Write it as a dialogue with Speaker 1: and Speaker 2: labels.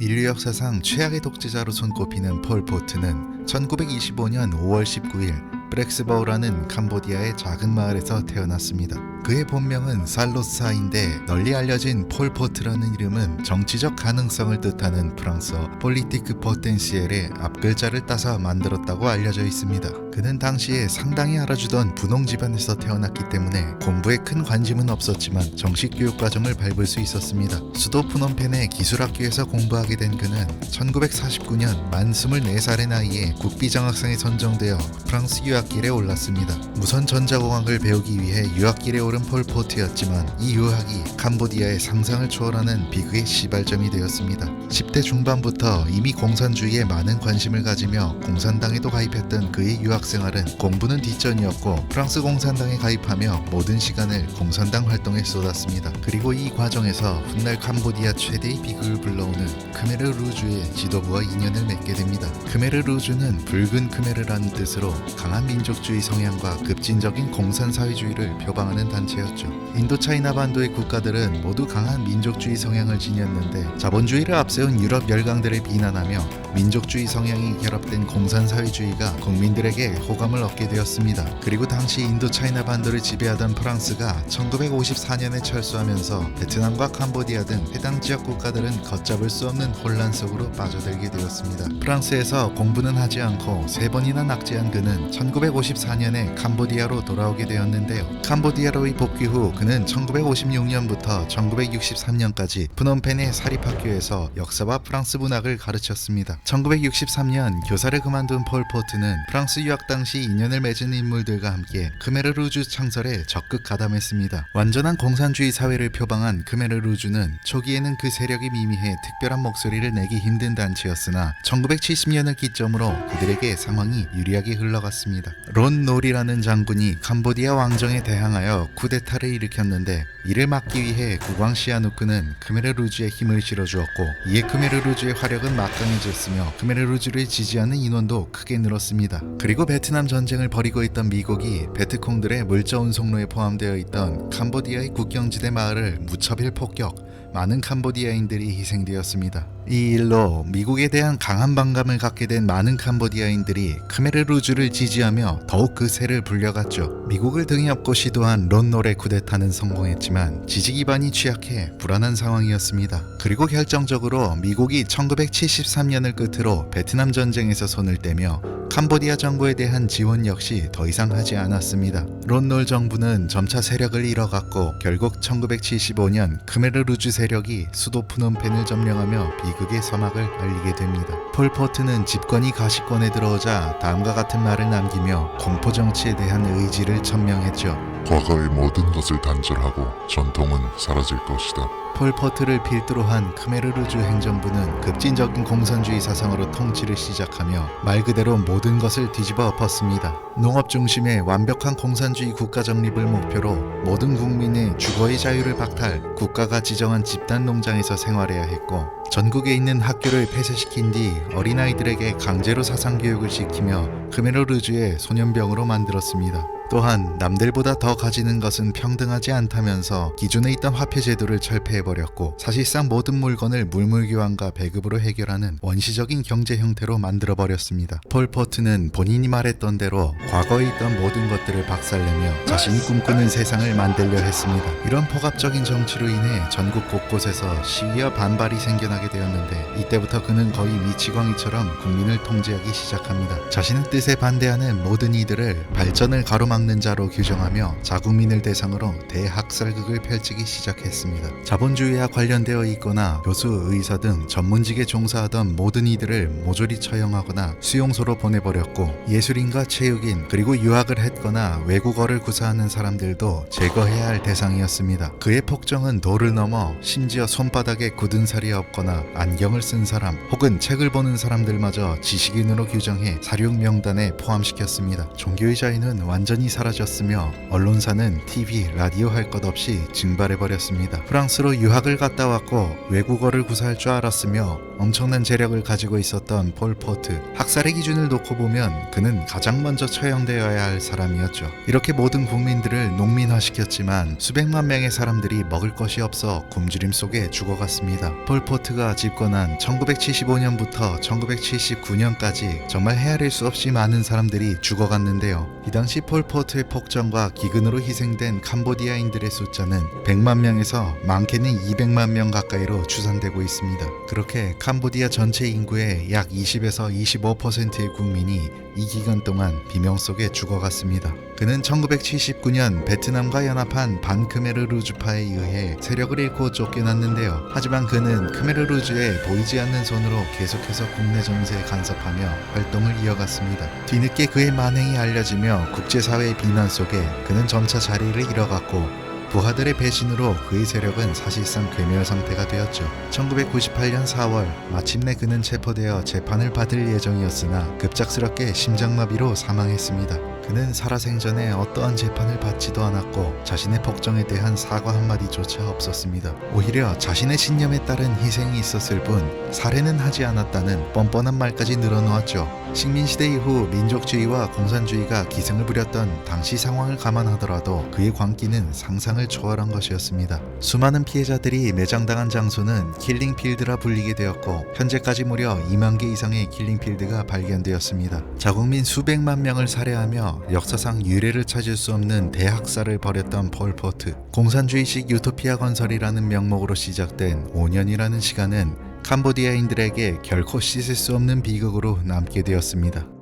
Speaker 1: 인류 역사상 최악의 독재자로 손꼽히는 폴 포트는 1925년 5월 19일 브렉스버우라는 캄보디아의 작은 마을에서 태어났습니다. 그의 본명은 살로사인데 널리 알려진 폴 포트라는 이름은 정치적 가능성을 뜻하는 프랑스어 폴리티크 포텐시엘의 앞글자를 따서 만들었다고 알려져 있습니다. 그는 당시에 상당히 알아주던 분홍 집안에서 태어났기 때문에 공부에 큰 관심은 없었지만 정식 교육 과정을 밟을 수 있었습니다. 수도 프놈펜의 기술학교에서 공부하게 된 그는 1949년 만 24살의 나이에 국비장학생에 선정되어 프랑스 유학길에 올랐습니다. 무선 전자공학을 배우기 위해 유학길에 오른 폴 포트였지만 이 유학이 캄보디아의 상상을 초월하는 비극의 시발점이 되었습니다. 10대 중반부터 이미 공산주의에 많은 관심을 가지며 공산당에도 가입했던 그의 유학 생활은 공부는 뒷전이었고 프랑스 공산당에 가입하며 모든 시간을 공산당 활동에 쏟았습니다. 그리고 이 과정에서 훗날 캄보디아 최대의 비극을 불러오는 크메르 루주의 지도부와 인연을 맺게 됩니다. 크메르 루주는 붉은 크메르라는 뜻으로 강한 민족주의 성향과 급진적인 공산사회주의를 표방하는 단체 였죠. 인도차이나 반도의 국가들은 모두 강한 민족주의 성향을 지녔는데 자본주의를 앞세운 유럽 열강들을 비난하며 민족주의 성향이 결합된 공산사회주의가 국민들에게 호감을 얻게 되었습니다. 그리고 당시 인도차이나 반도를 지배하던 프랑스가 1954년에 철수하면서 베트남과 캄보디아 등 해당 지역 국가들은 걷잡을 수 없는 혼란 속으로 빠져들게 되었습니다. 프랑스에서 공부는 하지 않고 세 번이나 낙제한 그는 1954년에 캄보디아로 돌아오게 되었는데요. 캄보디아로 의 복귀 후 그는 1956년부터 1963년까지 프놈펜의 사립학교에서 역사와 프랑스 문학을 가르쳤습니다. 1963년 교사를 그만둔 폴 포트는 프랑스 유학 당시 인연을 맺은 인물들과 함께 크메르루주 창설에 적극 가담했습니다. 완전한 공산주의 사회를 표방한 크메르루주는 초기에는 그 세력이 미미해 특별한 목소리를 내기 힘든 단체였으나 1970년을 기점으로 그들에게 상황이 유리하게 흘러갔습니다. 론 놀이라는 장군이 캄보디아 왕정에 대항하여 쿠데타를 일으켰는데 이를 막기 위해 국왕 시아누크는 크메르루주에 힘을 실어주었고 이에 크메르루주의 화력은 막강해졌으며 크메르루주를 지지하는 인원도 크게 늘었습니다. 그리고 베트남 전쟁을 벌이고 있던 미국이 베트콩들의 물자 운송로에 포함되어 있던 캄보디아의 국경지대 마을을 무차별 폭격, 많은 캄보디아인들이 희생되었습니다. 이 일로 미국에 대한 강한 반감을 갖게 된 많은 캄보디아인들이 크메르루주를 지지하며 더욱 그 세를 불려갔죠. 미국을 등에 업고 시도한 론노레 쿠데타는 성공했지만 지지 기반이 취약해 불안한 상황이었습니다. 그리고 결정적으로 미국이 1973년을 끝으로 베트남 전쟁에서 손을 떼며 캄보디아 정부에 대한 지원 역시 더 이상 하지 않았습니다. 론놀 정부는 점차 세력을 잃어갔고 결국 1975년 크메르루주 세력이 수도 푸놈펜을 점령하며 비극의 서막을 알리게 됩니다. 폴포트는 집권이 가시권에 들어오자 다음과 같은 말을 남기며 공포 정치에 대한 의지를 천명했죠.
Speaker 2: 과거의 모든 것을 단절하고 전통은 사라질 것이다.
Speaker 1: 폴포트를 필두로 한 크메르루주 행정부는 급진적인 공산주의 사상으로 통치를 시작하며 말 그대로 모든 것을 뒤집어 엎었습니다. 농업 중심의 완벽한 공산주의 국가 정립을 목표로 모든 국민의 주거의 자유를 박탈, 국가가 지정한 집단 농장에서 생활해야 했고 전국에 있는 학교를 폐쇄시킨 뒤 어린아이들에게 강제로 사상 교육을 시키며 크메르루주의 소년병으로 만들었습니다. 또한 남들보다 더 가지는 것은 평등하지 않다면서 기존에 있던 화폐 제도를 철폐해버렸고 사실상 모든 물건을 물물교환과 배급으로 해결하는 원시적인 경제 형태로 만들어버렸습니다. 폴포트는 본인이 말했던 대로 과거에 있던 모든 것들을 박살내며 자신이 꿈꾸는 세상을 만들려 했습니다. 이런 포갑적인 정치로 인해 전국 곳곳에서 시위와 반발이 생겨나 게 되었는데 이때부터 그는 거의 미치광이처럼 국민을 통제하기 시작합니다. 자신의 뜻에 반대하는 모든 이들을 발전을 가로막 막는 자로 규정하며 자국민을 대상으로 대학살극을 펼치기 시작했습니다. 자본주의와 관련되어 있거나 교수, 의사 등 전문직에 종사하던 모든 이들을 모조리 처형하거나 수용소로 보내버렸고 예술인과 체육인 그리고 유학을 했거나 외국어를 구사하는 사람들도 제거해야 할 대상이었습니다. 그의 폭정은 도를 넘어 심지어 손바닥에 굳은 살이 없거나 안경을 쓴 사람 혹은 책을 보는 사람들마저 지식인으로 규정해 사륙 명단에 포함시켰습니다. 종교의 자유는 완전히 사라졌으며 언론사는 TV, 라디오 할 것 없이 증발해버렸습니다. 프랑스로 유학을 갔다 왔고 외국어를 구사할 줄 알았으며 엄청난 재력을 가지고 있었던 폴 포트. 학살의 기준을 놓고 보면 그는 가장 먼저 처형되어야 할 사람이었죠. 이렇게 모든 국민들을 농민화시켰지만 수백만 명의 사람들이 먹을 것이 없어 굶주림 속에 죽어갔습니다. 폴 포트가 폴포트가 집권한 1975년부터 1979년까지 정말 헤아릴 수 없이 많은 사람들이 죽어갔는데요. 이 당시 폴포트의 폭정과 기근으로 희생된 캄보디아인들의 숫자는 100만 명에서 많게는 200만 명 가까이로 추산되고 있습니다. 그렇게 캄보디아 전체 인구의 약 20에서 25%의 국민이 이 기간 동안 비명 속에 죽어갔습니다. 그는 1979년 베트남과 연합한 반크메르루즈파에 의해 세력을 잃고 쫓겨났는데요. 하지만 그는 크메르루즈의 보이지 않는 손으로 계속해서 국내 정세에 간섭하며 활동을 이어갔습니다. 뒤늦게 그의 만행이 알려지며 국제사회의 비난 속에 그는 점차 자리를 잃어갔고 부하들의 배신으로 그의 세력은 사실상 괴멸 상태가 되었죠. 1998년 4월 마침내 그는 체포되어 재판을 받을 예정이었으나 급작스럽게 심장마비로 사망했습니다. 그는 살아생전에 어떠한 재판을 받지도 않았고 자신의 폭정에 대한 사과 한마디조차 없었습니다. 오히려 자신의 신념에 따른 희생이 있었을 뿐 살해는 하지 않았다는 뻔뻔한 말까지 늘어놓았죠. 식민시대 이후 민족주의와 공산주의가 기승을 부렸던 당시 상황을 감안하더라도 그의 광기는 상상을 초월한 것이었습니다. 수많은 피해자들이 매장당한 장소는 킬링필드라 불리게 되었고 현재까지 무려 2만 개 이상의 킬링필드가 발견되었습니다. 자국민 수백만 명을 살해하며 역사상 유례를 찾을 수 없는 대학살을 벌였던 폴포트 공산주의식 유토피아 건설이라는 명목으로 시작된 5년이라는 시간은 캄보디아인들에게 결코 씻을 수 없는 비극으로 남게 되었습니다.